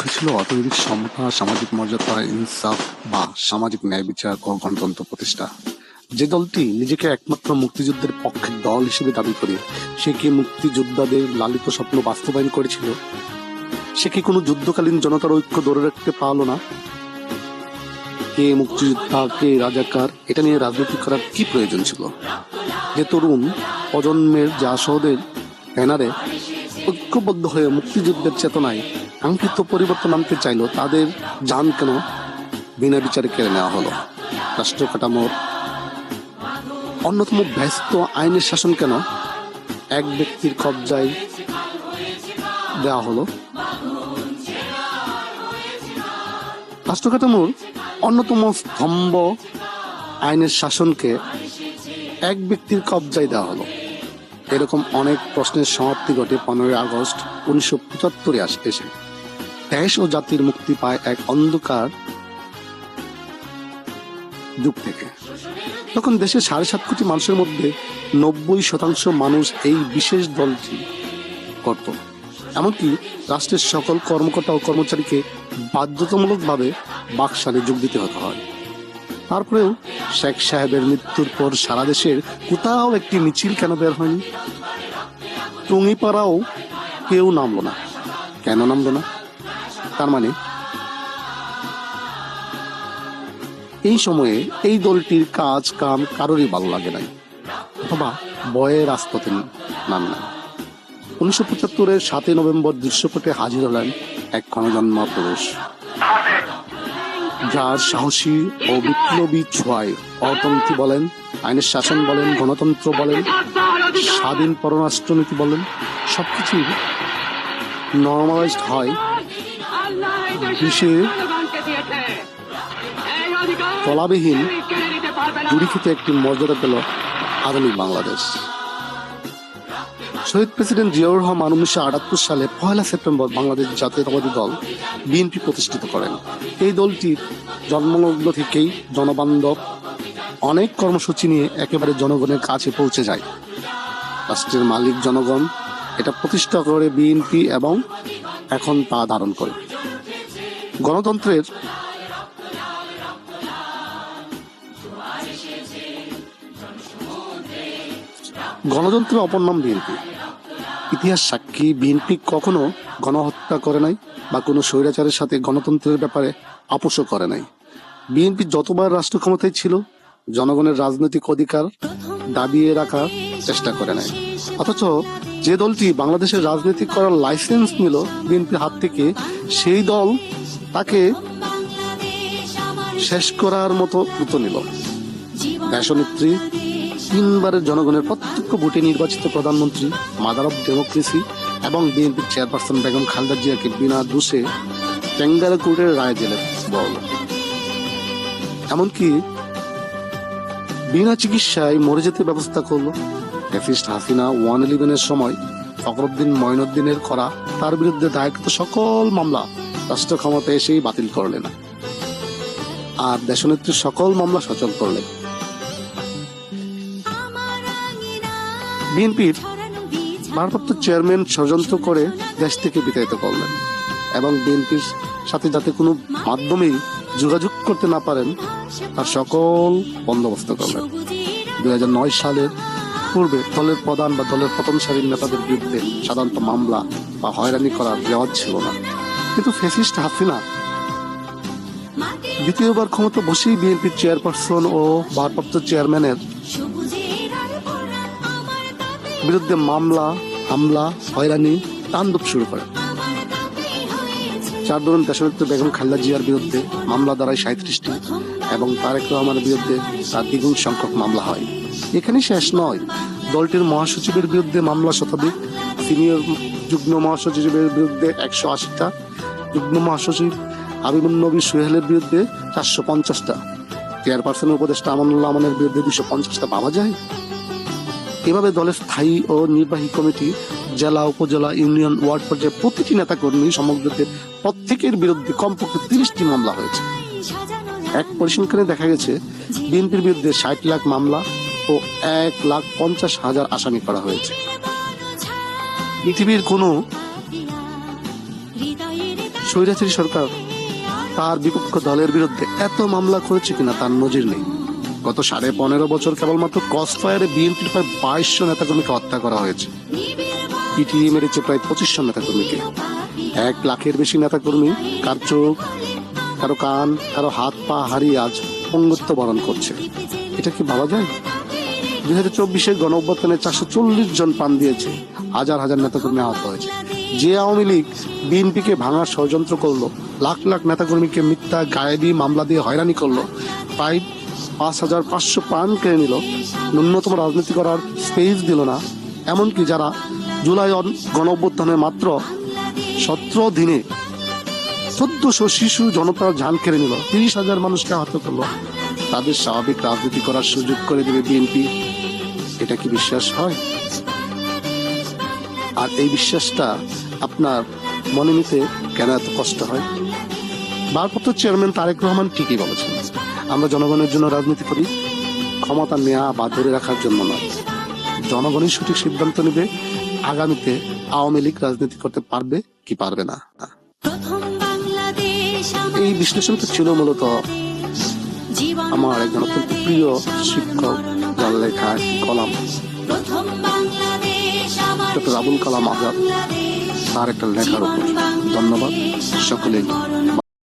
লক্ষ্য ছিল অর্থনৈতিক সমতা, সামাজিক মর্যাদা, ইনসাফ বা সামাজিক ন্যায় বিচার ও গণতন্ত্র প্রতিষ্ঠা। যে দলটি নিজেকে একমাত্র মুক্তিযুদ্ধের পক্ষের দল হিসেবে দাবি করে, সে কি মুক্তিযোদ্ধাদের লালিত স্বপ্ন বাস্তবায়ন করেছিল? সে কি কোনো যুদ্ধকালীন জনতার ঐক্য ধরে রাখতে পারল না? কে মুক্তিযোদ্ধা, কে রাজাকার, এটা নিয়ে রাজনীতি করার কি প্রয়োজন ছিল? যে তরুণ প্রজন্মের জাসদের ব্যানারে ঐক্যবদ্ধ হয়ে মুক্তিযুদ্ধের চেতনায় কাঙ্ক্ষিত পরিবর্তন আনতে চাইলো, তাদের যান কেন বিনা বিচারে কেড়ে নেওয়া হলো? রাষ্ট্র কাঠামোর অন্যতম ব্যস্ত আইনের শাসন কেন এক ব্যক্তির কবজায় দেওয়া হলো? রাষ্ট্র কাঠামোর অন্যতম স্তম্ভ আইনের শাসনকে এক ব্যক্তির কবজায় দেওয়া হলো। এরকম অনেক প্রশ্নের সমাপ্তি ঘটে পনেরোই আগস্ট উনিশশো পঁচাত্তরে এসে। দেশ ও জাতির মুক্তি পায় এক অন্ধকার যুগ থেকে। তখন দেশের সাড়ে সাত কোটি মানুষের মধ্যে নব্বই শতাংশ মানুষ এই বিশেষ দলটি করত। এমনকি রাষ্ট্রের সকল কর্মকর্তা ও কর্মচারীকে বাধ্যতামূলকভাবে বাকশালে যোগ দিতে হতে হয়। তারপরেও শেখ সাহেবের মৃত্যুর পর সারা দেশের কোথাও একটি মিছিল কেন বের হয়নি? টুঙ্গিপাড়াও কেউ নামলো না। কেন নামলো না? তার মানে এই সময়ে এই দলটির কাজ, কাম কারোরই ভালো লাগে নাই, অথবা বয়ে রাজপথে নাম নাই। উনিশশো পঁচাত্তরের সাতই নভেম্বর দৃশ্যপটে হাজির হলেন এক ক্ষণজন্ম পুরুষ যার সাহসী ও বিপ্লবী ছোঁয়ায় অর্থনীতি বলেন, আইনের শাসন বলেন, গণতন্ত্র বলেন, স্বাধীন পররাষ্ট্রনীতি বলেন, সবকিছুই নর্মালাইজড হয় বিশ্বের তলাবিহীন জুড়িখিতে একটি মর্যাদা পেল আধুনিক বাংলাদেশ। শহীদ প্রেসিডেন্ট জিয়াউর রহমান উনিশশো আটাত্তর সালে পয়লা সেপ্টেম্বর বাংলাদেশ জাতীয়তাবাদী দল বিএনপি প্রতিষ্ঠিত করেন। এই দলটির জন্মলগ্ন থেকেই জনবান্ধব, অনেক কর্মসূচি নিয়ে একেবারে জনগণের কাছে পৌঁছে যায়। রাষ্ট্রের মালিক জনগণ এটা প্রতিষ্ঠা করে বিএনপি এবং এখন তা ধারণ করে। গণতন্ত্রের গণতন্ত্রের অপর নাম বিএনপি। ইতিহাস সাক্ষী, বিএনপি কখনো গণহত্যা করে নাই বা কোনো স্বৈরাচারের সাথে গণতন্ত্রের ব্যাপারে আপোষও করে নাই। বিএনপি যতবার রাষ্ট্র ক্ষমতায় ছিল, জনগণের রাজনৈতিক অধিকার দাবিয়ে রাখার চেষ্টা করে নাই। অথচ যে দলটি বাংলাদেশের রাজনীতি করার লাইসেন্স নিল, বিএনপির হাত থেকে সেই দল তাকে শেষ করার মতো দ্রুত নিল। দেশনেত্রী তিনবারের জনগণের প্রত্যক্ষ ভোটে নির্বাচিত প্রধানমন্ত্রী মাদার অব ডেমোক্রেসি এবং বিএনপির চেয়ারপারসন বেগম খালেদা জিয়াকে বিনা দোষে ক্যাঙ্গারু কোর্টের রায় জেলে বল এমনকি বিনা চিকিৎসায় মরে যেতে ব্যবস্থা করল ফ্যাসিস্ট হাসিনা ওয়ান ইলেভেনের সময় ফখরুদ্দিন ময়নুদ্দিনের করা তার বিরুদ্ধে দায়েরকৃত সকল মামলা। রাষ্ট্র ক্ষমতা এসেই বাতিল করলেন আর দেশনেত্রীর সকল মামলা সচল করলেন বিএনপির ভারপ্রাপ্ত চেয়ারম্যান ষড়যন্ত্র করে দেশ থেকে বিতাড়িত করলেন এবং বিএনপির সাথে যাতে কোনো মাধ্যমেই যোগাযোগ করতে না পারেন, তার সকল বন্দোবস্ত করলেন। দুই নয় সালের পূর্বে দলের প্রধান বা দলের প্রথম সারির নেতাদের বিরুদ্ধে সাধারণত মামলা বা হয়রানি করার রেওয়াজ ছিল না। কিন্তু ফেসিস্ট হাসিনা দ্বিতীয়বার ক্ষমতা বসেই বিএনপির চেয়ারপারসন ও ভারপ্রাপ্ত চেয়ারম্যানের বিরুদ্ধে মামলা, হামলা, হয়রানি, তাণ্ডব শুরু করে। চার দরুন দেশনেত্রী বেগম খালেদা জিয়ার বিরুদ্ধে মামলা দাঁড়ায় সাঁত্রিশটি এবং তারেক রহমানের বিরুদ্ধে তার দ্বিগুণ সংখ্যক মামলা হয়। এখানে শেষ নয়। দলটির মহাসচিবের বিরুদ্ধে মামলা শতাধিক, সিনিয়র যুগ্ম মহাসচিবের বিরুদ্ধে একশো আশিটা যুগ্ম মহাসচিব হাবিবুল নবী সোহেলের বিরুদ্ধে চারশো পঞ্চাশটা চেয়ারপারসনের উপদেষ্টা আমানুল্লাহ আমানের বিরুদ্ধে দুশো পঞ্চাশটা পাওয়া যায় এভাবে দলের স্থায়ী ও নির্বাহী কমিটি জেলা, উপজেলা, ইউনিয়ন, ওয়ার্ড পর্যায়ে প্রতিটি নেতা কর্মী সমগ্রদের প্রত্যেকের বিরুদ্ধে কমপক্ষে তিরিশটি মামলা হয়েছে। এক পরিসংখ্যানে দেখা গেছে, বিএনপির বিরুদ্ধে ষাট লাখ মামলা ও এক লাখ পঞ্চাশ হাজার আসামি করা হয়েছে। পৃথিবীর কোনো স্বৈরাচারী সরকার তার বিপক্ষ দলের বিরুদ্ধে এত মামলা করেছে কিনা তার নজির নেই। গত সাড়ে পনেরো বছর কেবলমাত্র কসফায়ারে বিএনপির প্রায় বাইশশো নেতাকর্মীকে হত্যা করা হয়েছে। পিটিএ মেরেছে প্রায় পঁচিশশো নেতাকর্মীকে। এক লাখের বেশি নেতাকর্মী কার চোখ, কারও কান, কারও হাত, পা হারিয়ে আজ অঙ্গত্ব বরণ করছে। এটা কি ভাবা যায়? দুই হাজার চব্বিশের গণ অভ্যুত্থানে চারশো চল্লিশ জন পান দিয়েছে, হাজার হাজার নেতাকর্মী আহত হয়েছে। যে আওয়ামী লীগ বিএনপিকে ভাঙার ষড়যন্ত্র করল, লাখ লাখ নেতাকর্মীকে মিথ্যা গায়েবী মামলা দিয়ে হয়রানি করল, প্রায় পাঁচ হাজার পাঁচশো প্রাণ কেড়ে নিল, ন্যূনতম রাজনীতি করার স্পেস দিল না, এমনকি যারা জুলাই গণ মাত্র সতেরো দিনে চোদ্দশো শিশু জনতার ঝান কেড়ে নিল, তিরিশ হাজার মানুষকে আহত করল, তাদের স্বাভাবিক রাজনীতি করার সুযোগ করে দেবে বিএনপি, এটা কি বিশ্বাস হয়? আর এই বিশ্বাসটা আপনার মনে নিতে কেন এত কষ্ট হয়? ভারপ্রাপ্ত চেয়ারম্যান তারেক রহমান ঠিকই বলেছেন। আমরা জনগণের জন্য রাজনীতি করি ক্ষমতা নেওয়া বা ধরে রাখার জন্য নয়। জনগণই সঠিক সিদ্ধান্ত নেবে আগামীতে আওয়ামী লীগ রাজনীতি করতে পারবে কি পারবে না। এই বিশ্লেষণটা ছিল মূলত আমার একজন অত্যন্ত প্রিয় শিক্ষক যার লেখা কলাম। ডক্টর আবুল কালাম আজাদ। তার একটা লেখার ধন্যবাদ। সকলেই